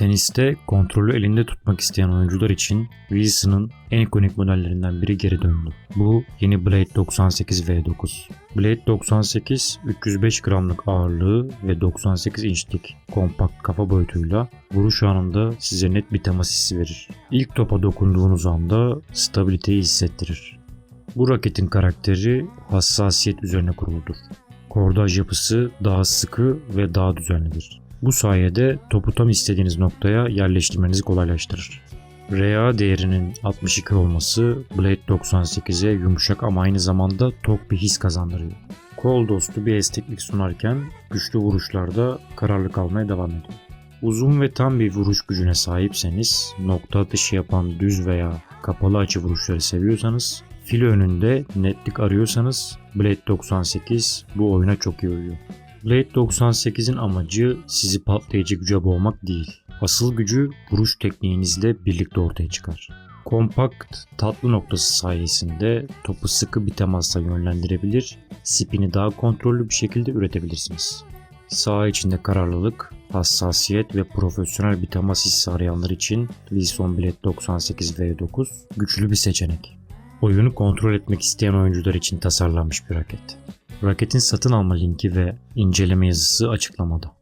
Teniste kontrolü elinde tutmak isteyen oyuncular için Wilson'ın en ikonik modellerinden biri geri döndü. Bu yeni Blade 98 V9. Blade 98 305 gramlık ağırlığı ve 98 inçlik kompakt kafa boyutuyla vuruş anında size net bir temas hissi verir. İlk topa dokunduğunuz anda stabiliteyi hissettirir. Bu raketin karakteri hassasiyet üzerine kuruludur. Kordaj yapısı daha sıkı ve daha düzenlidir. Bu sayede topu tam istediğiniz noktaya yerleştirmenizi kolaylaştırır. RA değerinin 62 olması Blade 98'e yumuşak ama aynı zamanda tok bir his kazandırıyor. Kol dostu bir esneklik sunarken güçlü vuruşlarda kararlı kalmaya devam ediyor. Uzun ve tam bir vuruş gücüne sahipseniz, nokta atışı yapan düz veya kapalı açı vuruşları seviyorsanız, file önünde netlik arıyorsanız Blade 98 bu oyuna çok iyi uyuyor. Blade 98'in amacı sizi patlayıcı güce boğmak değil. Asıl gücü vuruş tekniğinizle birlikte ortaya çıkar. Kompakt, tatlı noktası sayesinde topu sıkı bir temasla yönlendirebilir, spini daha kontrollü bir şekilde üretebilirsiniz. Sağ içinde kararlılık, hassasiyet ve profesyonel bir temas hissi arayanlar için Wilson Blade 98 V9 güçlü bir seçenek. Oyunu kontrol etmek isteyen oyuncular için tasarlanmış bir raket. Raketin satın alma linki ve inceleme yazısı açıklamada.